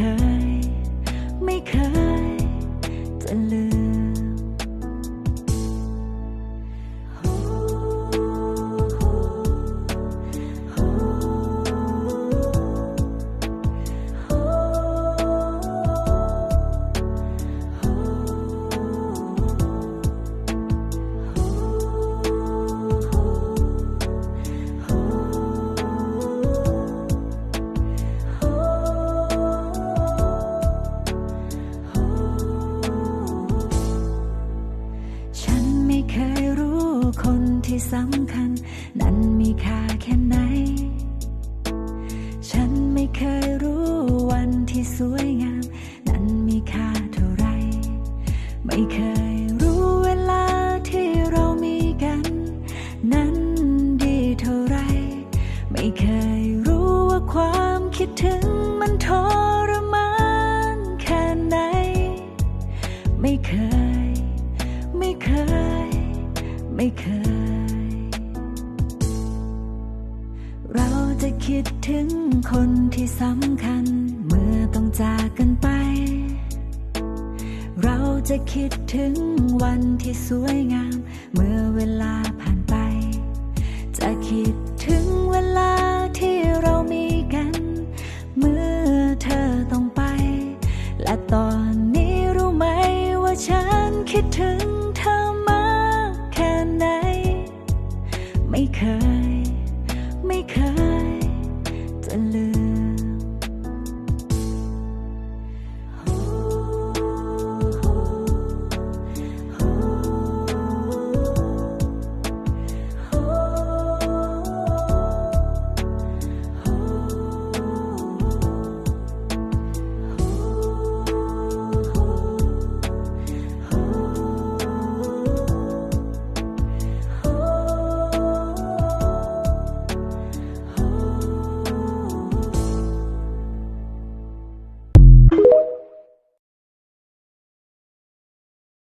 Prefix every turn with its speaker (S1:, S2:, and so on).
S1: เคย ไม่เคยจะลืม ที่สำคัญ นั้นมีค่าแค่ไหน ฉันไม่เคยรู้วันที่สวยงาม นั้นมีค่าเท่าไร ไม่เคยรู้เวลาที่เรามีกัน นั้นดีเท่าไร ไม่เคย คิดถึงคนที่สำคัญ เมื่อต้องจากกันไป เราจะคิดถึงวันที่สวยงาม เมื่อเวลาผ่านไป จะคิดถึงเวลาที่เรามีกัน เมื่อเธอต้องไป และตอนนี้รู้ไหมว่าฉันคิดถึงเธอมากแค่ไหน ไม่เคย ไม่เคย